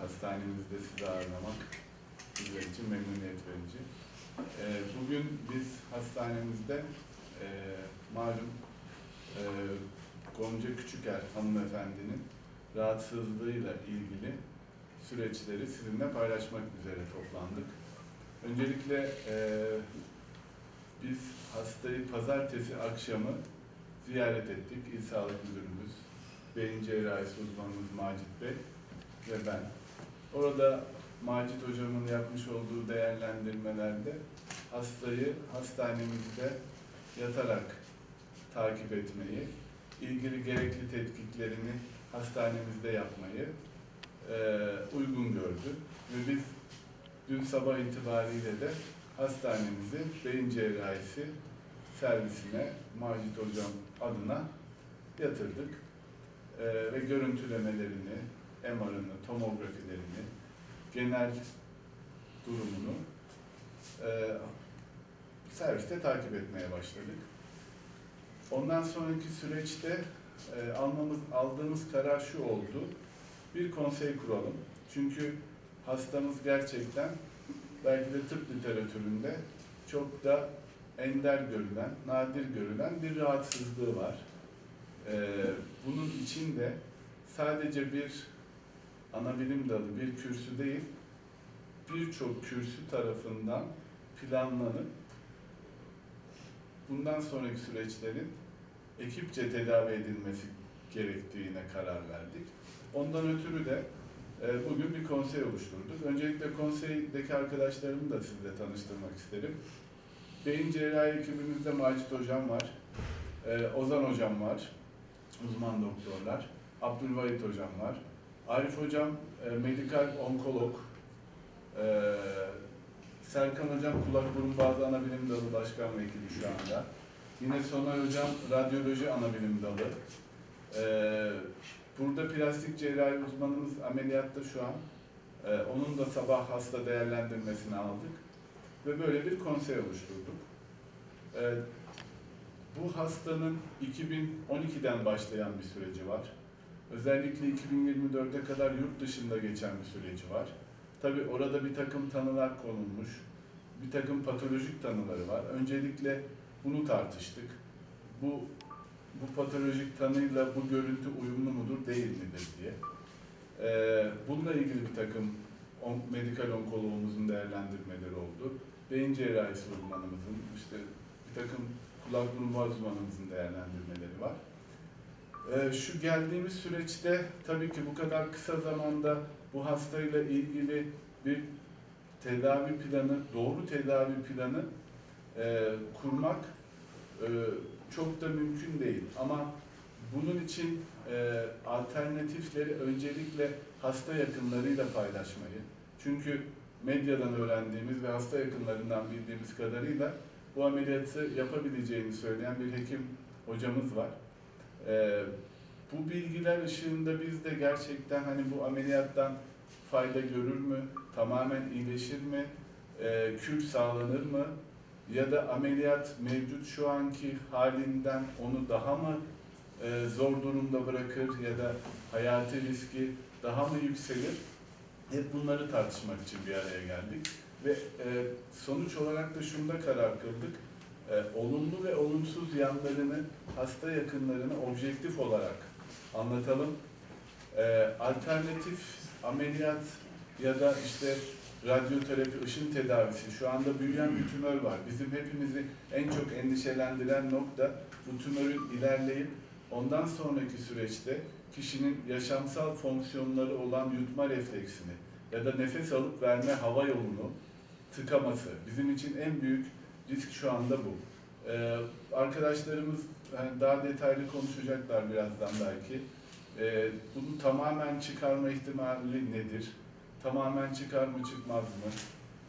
hastanemizde sizi ağırlamak bizler için memnuniyet verici. Ee, bugün biz hastanemizde e, malum e, Gonca Küçüker hanımefendinin rahatsızlığıyla ilgili süreçleri sizinle paylaşmak üzere toplandık. Öncelikle e, biz hastayı pazartesi akşamı ziyaret ettik. İl Sağlık Müdürümüz, beyin cerrahisi uzmanımız Macit Bey ve ben. Orada Macit Hocam'ın yapmış olduğu değerlendirmelerde hastayı hastanemizde yatarak takip etmeyi, ilgili gerekli tetkiklerini hastanemizde yapmayı e, uygun gördü. Ve biz dün sabah itibariyle de hastanemizi beyin cerrahisi servisine Macit Hocam adına yatırdık. E, ve görüntülemelerini, MR'ını, tomografilerini, genel durumunu e, serviste takip etmeye başladık. Ondan sonraki süreçte e, almamız aldığımız karar şu oldu. Bir konsey kuralım. Çünkü hastamız gerçekten belki de tıp literatüründe çok da ender görülen, nadir görülen bir rahatsızlığı var. E, bunun içinde sadece bir ana bilim dalı, bir kürsü değil, birçok kürsü tarafından planlanıp bundan sonraki süreçlerin ekipçe tedavi edilmesi gerektiğine karar verdik. Ondan ötürü de e, bugün bir konsey oluşturduk. Öncelikle konseydeki arkadaşlarımı da sizle tanıştırmak isterim. Beyin cerrahi ekibimizde Macit Hocam var, e, Ozan Hocam var, uzman doktorlar, Abdülvahit Hocam var, Arif Hocam e, medikal onkolog, e, Serkan Hocam kulak burun boğaz ana bilim dalı başkan vekili şu anda. Yine Soner Hocam radyoloji ana bilim dalı. Ee, burada plastik cerrahi uzmanımız ameliyatta şu an. Ee, onun da sabah hasta değerlendirmesini aldık. Ve böyle bir konsey oluşturduk. Ee, bu hastanın 2012'den başlayan bir süreci var. Özellikle 2024'e kadar yurt dışında geçen bir süreci var. Tabi orada bir takım tanılar konulmuş, bir takım patolojik tanıları var. Öncelikle bunu tartıştık. Bu bu patolojik tanıyla bu görüntü uyumlu mudur, değil midir diye. Ee, bununla ilgili bir takım on, medikal onkoloğumuzun değerlendirmeleri oldu. Beyin cerrahisi uzmanımızın, işte bir takım kulak burun uzmanımızın değerlendirmeleri var. Ee, şu geldiğimiz süreçte tabii ki bu kadar kısa zamanda bu hastayla ilgili bir tedavi planı, doğru tedavi planı e, kurmak e, çok da mümkün değil. Ama bunun için e, alternatifleri öncelikle hasta yakınlarıyla paylaşmayı, çünkü medyadan öğrendiğimiz ve hasta yakınlarından bildiğimiz kadarıyla bu ameliyatı yapabileceğini söyleyen bir hekim hocamız var. E, bu bilgiler ışığında biz de gerçekten hani bu ameliyattan fayda görür mü, tamamen iyileşir mi, e, kür sağlanır mı ya da ameliyat mevcut şu anki halinden onu daha mı e, zor durumda bırakır ya da hayati riski daha mı yükselir? Hep bunları tartışmak için bir araya geldik ve e, sonuç olarak da şunda karar kıldık. E, olumlu ve olumsuz yanlarını hasta yakınlarına objektif olarak anlatalım. E, alternatif ameliyat ya da işte radyoterapi, ışın tedavisi şu anda büyüyen bir tümör var. Bizim hepimizi en çok endişelendiren nokta bu tümörün ilerleyip ondan sonraki süreçte kişinin yaşamsal fonksiyonları olan yutma refleksini ya da nefes alıp verme hava yolunu tıkaması. Bizim için en büyük risk şu anda bu. Ee, arkadaşlarımız yani daha detaylı konuşacaklar birazdan belki. Ee, bunu tamamen çıkarma ihtimali nedir? Tamamen çıkar mı çıkmaz mı?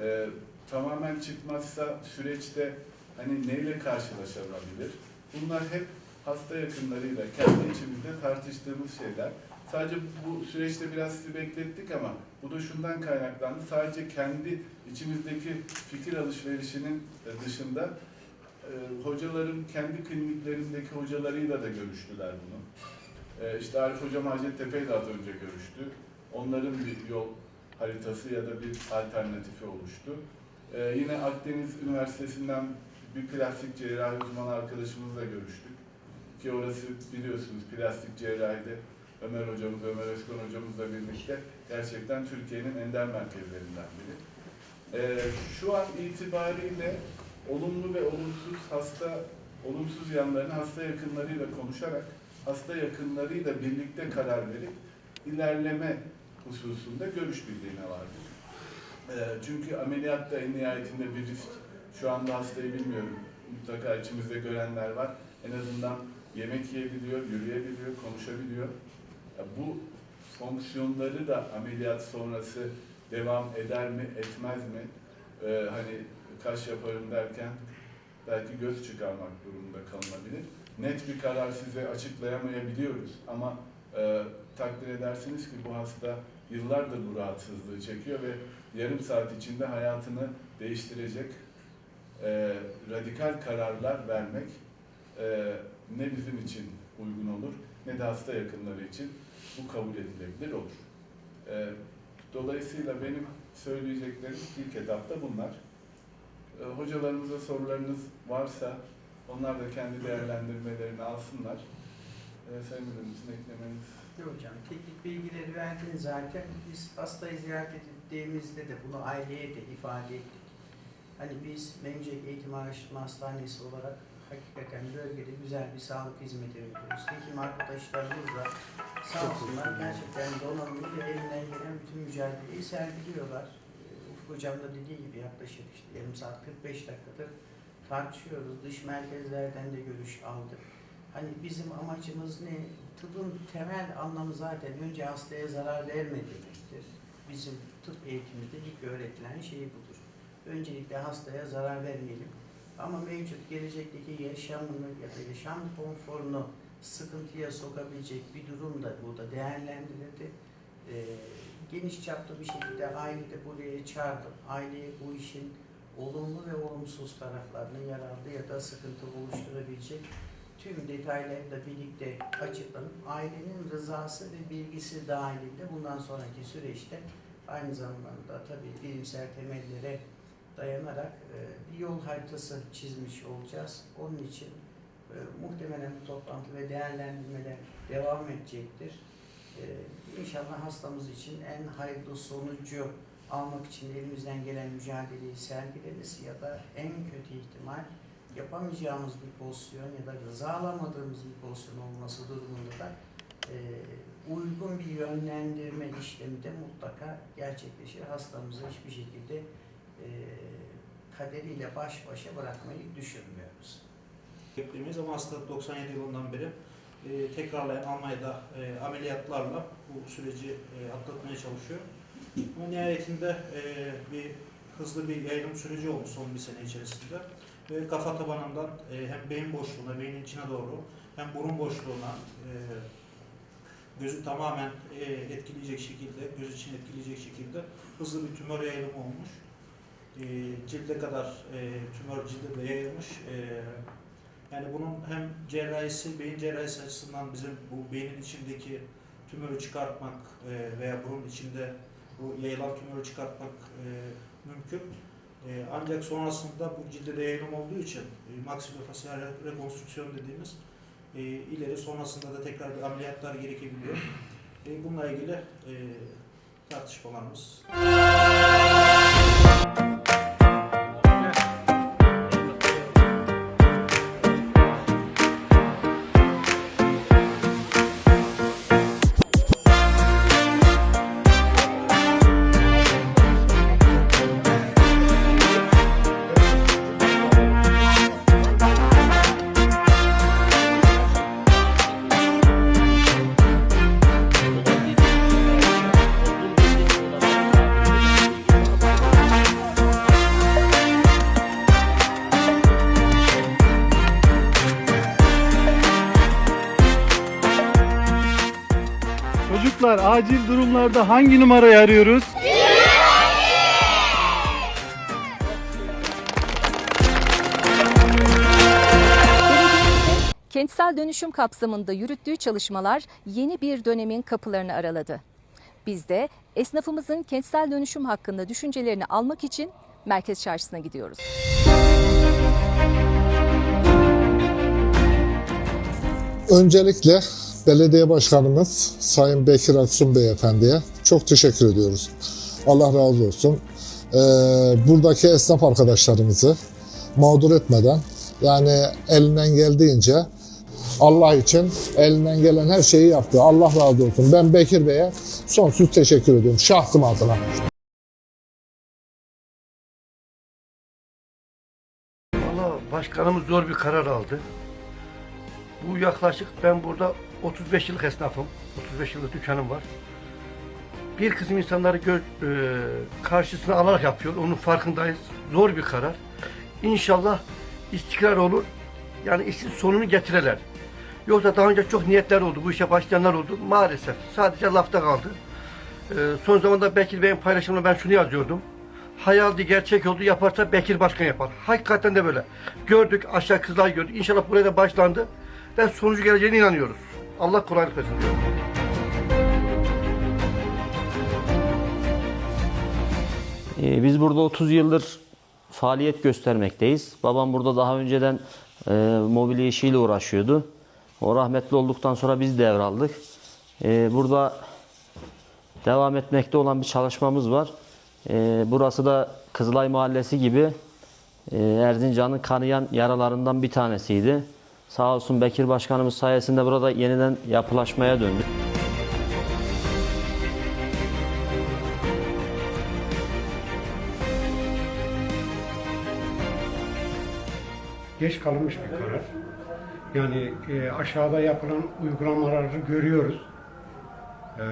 Ee, tamamen çıkmazsa süreçte hani neyle karşılaşılabilir? Bunlar hep hasta yakınlarıyla kendi içimizde tartıştığımız şeyler. Sadece bu süreçte biraz sizi beklettik ama bu da şundan kaynaklandı. Sadece kendi içimizdeki fikir alışverişinin dışında e, hocaların kendi kliniklerindeki hocalarıyla da görüştüler bunu. E, işte Arif Hocam Hacettepe ile az önce görüştü. Onların bir yol haritası ya da bir alternatifi oluştu. Yine Akdeniz Üniversitesi'nden bir plastik cerrahi uzmanı arkadaşımızla görüştük. Ki orası biliyorsunuz plastik cerrahide Ömer hocamız, Ömer Özkan hocamızla birlikte gerçekten Türkiye'nin ender merkezlerinden biri. Ee, şu an itibariyle olumlu ve olumsuz hasta, olumsuz yanlarını hasta yakınlarıyla konuşarak, hasta yakınlarıyla birlikte karar verip ilerleme hususunda görüş birliğine vardık. Ee, çünkü ameliyat da en nihayetinde bir risk. Şu anda hastayı bilmiyorum. Mutlaka içimizde görenler var. En azından yemek yiyebiliyor, yürüyebiliyor, konuşabiliyor. Bu fonksiyonları da ameliyat sonrası devam eder mi, etmez mi? Ee, hani kaş yaparım derken belki göz çıkarmak durumunda kalınabilir. Net bir karar size açıklayamayabiliyoruz ama e, takdir edersiniz ki bu hasta yıllardır bu rahatsızlığı çekiyor ve yarım saat içinde hayatını değiştirecek e, radikal kararlar vermek e, ne bizim için uygun olur ne de hasta yakınları için bu kabul edilebilir olur. E, dolayısıyla benim söyleyeceklerim ilk etapta bunlar. E, hocalarımıza sorularınız varsa onlar da kendi değerlendirmelerini alsınlar. E, Sayın Müdürümüzün eklemeniz Yok hocam, teknik bilgileri verdin zaten. Biz hastayı ziyaret ettiğimizde de bunu aileye de ifade ettik. Hani biz Memcek Eğitim Araştırma Hastanesi olarak hakikaten bölgede güzel bir sağlık hizmeti veriyoruz. Hekim arkadaşlarımız da sağ olsunlar gerçekten donanımlı ve elinden gelen bütün mücadeleyi sergiliyorlar. Ufuk Hocam da dediği gibi yaklaşık işte yarım saat 45 dakikadır tartışıyoruz. Dış merkezlerden de görüş aldık. Hani bizim amacımız ne? Tıbbın temel anlamı zaten önce hastaya zarar verme demektir. Bizim tıp eğitimimizde ilk öğretilen şey budur. Öncelikle hastaya zarar vermeyelim. Ama mevcut gelecekteki yaşamını ya da yaşam konforunu sıkıntıya sokabilecek bir durum da burada değerlendirildi. Ee, geniş çaplı bir şekilde ailede buraya çağırdım. Aileye bu işin olumlu ve olumsuz taraflarını yararlı ya da sıkıntı oluşturabilecek tüm detayları da birlikte açıklanıp ailenin rızası ve bilgisi dahilinde bundan sonraki süreçte aynı zamanda tabii bilimsel temellere dayanarak e, bir yol haritası çizmiş olacağız. Onun için e, muhtemelen bu toplantı ve değerlendirmeler devam edecektir. E, İnşallah hastamız için en hayırlı sonucu almak için elimizden gelen mücadeleyi sergileriz ya da en kötü ihtimal yapamayacağımız bir pozisyon ya da rıza alamadığımız bir pozisyon olması durumunda da e, uygun bir yönlendirme işlemi de mutlaka gerçekleşir. Hastamızı hiçbir şekilde kaderiyle baş başa bırakmayı düşünmüyoruz. Beklemeyiz ama hasta 97 yılından beri e, tekrarlayan Almanya'da e, ameliyatlarla bu süreci e, atlatmaya çalışıyor. Ama nihayetinde e, bir hızlı bir yayılım süreci oldu son bir sene içerisinde. Ve kafa tabanından e, hem beyin boşluğuna, beynin içine doğru hem burun boşluğuna e, gözü tamamen e, etkileyecek şekilde, göz için etkileyecek şekilde hızlı bir tümör yayılımı olmuş. E, cilde kadar e, tümör cilde de yayılmış. E, yani bunun hem cerrahisi, beyin cerrahisi açısından bizim bu beynin içindeki tümörü çıkartmak e, veya burun içinde bu yayılan tümörü çıkartmak e, mümkün. E, ancak sonrasında bu cilde de yayılım olduğu için e, maksilofasyal rekonstrüksiyon dediğimiz e, ileri sonrasında da tekrar bir ameliyatlar gerekebiliyor. E, bununla ilgili e, tartışmalarımız Çocuklar acil durumlarda hangi numarayı arıyoruz? Kentsel dönüşüm kapsamında yürüttüğü çalışmalar yeni bir dönemin kapılarını araladı. Biz de esnafımızın kentsel dönüşüm hakkında düşüncelerini almak için Merkez Çarşısı'na gidiyoruz. Öncelikle belediye başkanımız Sayın Bekir Aksun Beyefendi'ye çok teşekkür ediyoruz. Allah razı olsun. Ee, buradaki esnaf arkadaşlarımızı mağdur etmeden yani elinden geldiğince Allah için elinden gelen her şeyi yaptı. Allah razı olsun. Ben Bekir Bey'e sonsuz teşekkür ediyorum şahsım adına. Valla başkanımız zor bir karar aldı. Bu yaklaşık ben burada 35 yıllık esnafım. 35 yıllık dükkanım var. Bir kısım insanları göz, e, karşısına alarak yapıyor. Onun farkındayız. Zor bir karar. İnşallah istikrar olur. Yani işin sonunu getirirler. Yoksa daha önce çok niyetler oldu. Bu işe başlayanlar oldu. Maalesef sadece lafta kaldı. E, son zamanda Bekir Bey'in paylaşımında ben şunu yazıyordum. Hayaldi gerçek oldu yaparsa Bekir Başkan yapar. Hakikaten de böyle. Gördük aşağı kızlar gördük. İnşallah buraya da başlandı. Ve sonucu geleceğine inanıyoruz. Allah kolaylık versin diyorum. Ee, Biz burada 30 yıldır faaliyet göstermekteyiz. Babam burada daha önceden e, mobilya işiyle uğraşıyordu. O rahmetli olduktan sonra biz devraldık. Ee, burada devam etmekte olan bir çalışmamız var. Ee, burası da Kızılay Mahallesi gibi e, Erzincan'ın kanayan yaralarından bir tanesiydi. Sağ olsun Bekir Başkanımız sayesinde burada yeniden yapılaşmaya döndü. geç kalınmış bir karar. Yani e, aşağıda yapılan uygulamaları görüyoruz. E,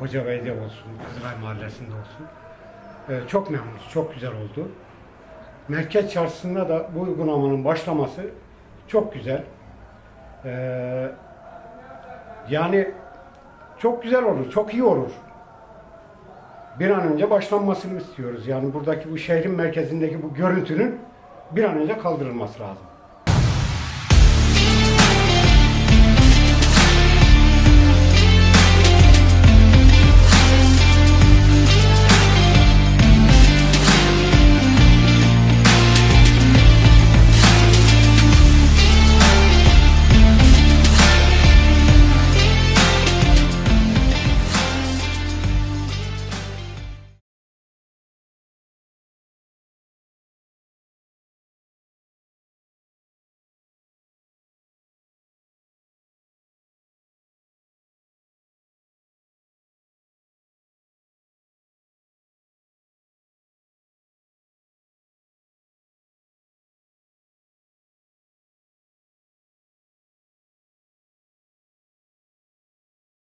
Hoca olsun, Kızılay Mahallesi'nde olsun. E, çok memnunuz, çok güzel oldu. Merkez Çarşısı'nda da bu uygulamanın başlaması çok güzel. E, yani çok güzel olur, çok iyi olur. Bir an önce başlanmasını istiyoruz. Yani buradaki bu şehrin merkezindeki bu görüntünün bir an önce kaldırılması lazım.